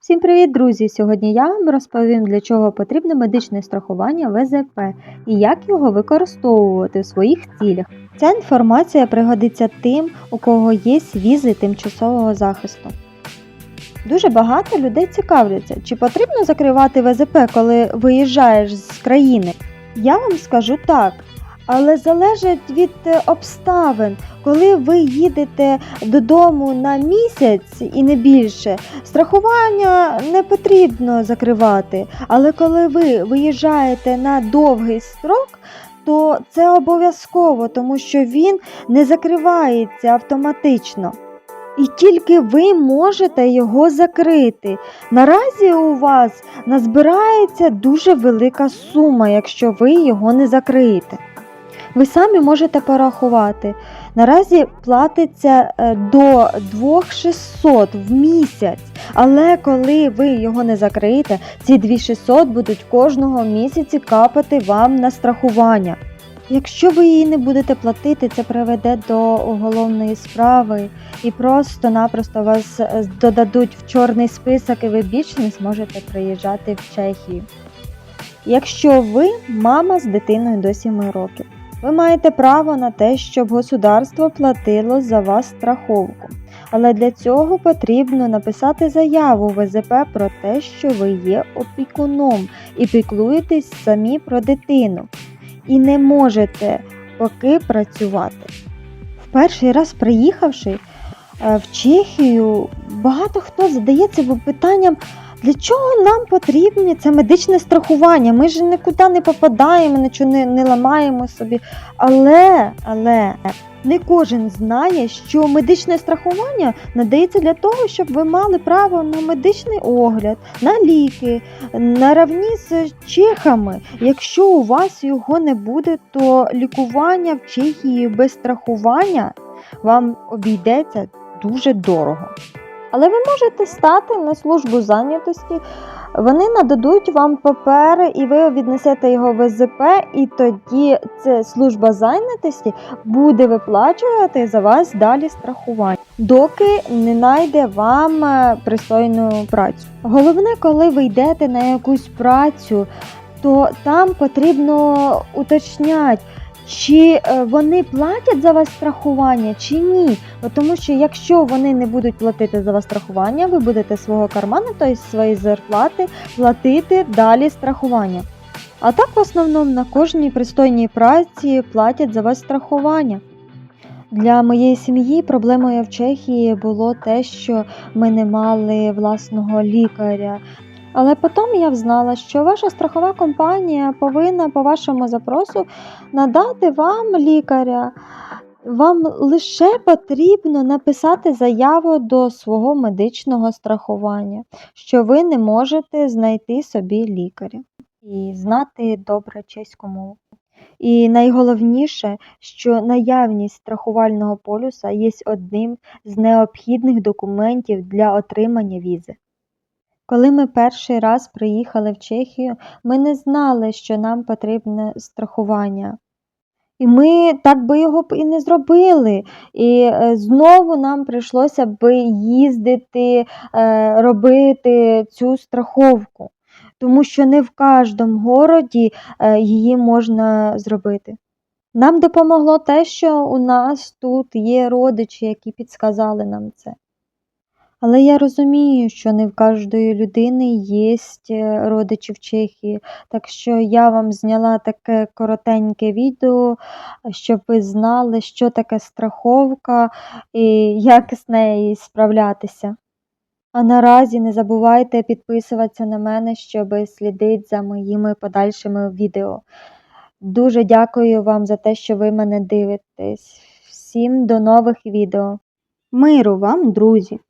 Всім привіт, друзі! Сьогодні я вам розповім, для чого потрібно медичне страхування ВЗП і як його використовувати в своїх цілях. Ця інформація пригодиться тим, у кого є візи тимчасового захисту. Дуже багато людей цікавляться, чи потрібно закривати ВЗП, коли виїжджаєш з країни. Я вам скажу так, але залежить від е, обставин. Коли ви їдете додому на місяць і не більше, страхування не потрібно закривати. Але коли ви виїжджаєте на довгий строк, то це обов'язково, тому що він не закривається автоматично. І тільки ви можете його закрити. Наразі у вас назбирається дуже велика сума, якщо ви його не закриєте. Ви самі можете порахувати. Наразі платиться е, до 2600 в місяць. Але коли ви його не закриєте, ці 2600 будуть кожного місяці капати вам на страхування. Якщо ви її не будете платити, це приведе до уголовної справи і просто-напросто вас е, додадуть в чорний список, і ви більше не зможете приїжджати в Чехію. Якщо ви мама з дитиною до 7 років, ви маєте право на те, щоб государство платило за вас страховку. Але для цього потрібно написати заяву ВЗП про те, що ви є опікуном і піклуєтесь самі про дитину. І не можете поки працювати. В перший раз приїхавши е, в Чехію, багато хто задається питанням, для чого нам потрібне це медичне страхування? Ми ж нікуди не попадаємо, нічого не, не ламаємо собі. Але, але не кожен знає, що медичне страхування надається для того, щоб ви мали право на медичний огляд, на ліки, на равні з чехами. Якщо у вас його не буде, то лікування в Чехії без страхування вам обійдеться дуже дорого. Але ви можете стати на службу зайнятості, вони нададуть вам папери, і ви віднесете його в ВЗП, і тоді ця служба зайнятості буде виплачувати за вас далі страхування, доки не знайде вам е, пристойну працю. Головне, коли ви йдете на якусь працю, то там потрібно уточняти. Чи е, вони платять за вас страхування, чи ні? Тому що якщо вони не будуть платити за вас страхування, ви будете свого карману, тобто з своєї зарплати, платити далі страхування. А так в основному на кожній пристойній праці платять за вас страхування. Для моєї сім'ї проблемою в Чехії було те, що ми не мали власного лікаря. Але потім я взнала, що ваша страхова компанія повинна по вашому запросу надати вам лікаря. Вам лише потрібно написати заяву до свого медичного страхування, що ви не можете знайти собі лікаря і знати добре чеську мову. І найголовніше, що наявність страхувального полюса є одним з необхідних документів для отримання візи. Коли ми перший раз приїхали в Чехію, ми не знали, що нам потрібне страхування. І ми так би його і не зробили. І е, знову нам прийшлося би їздити, е, робити цю страховку, тому що не в кожному городі е, її можна зробити. Нам допомогло те, що у нас тут є родичі, які підсказали нам це. Але я розумію, що не в кожної людини є родичі в Чехії, так що я вам зняла таке коротеньке відео, щоб ви знали, що таке страховка і як з нею справлятися. А наразі не забувайте підписуватися на мене, щоб слідити за моїми подальшими відео. Дуже дякую вам за те, що ви мене дивитесь. Всім до нових відео. Миру вам, друзі!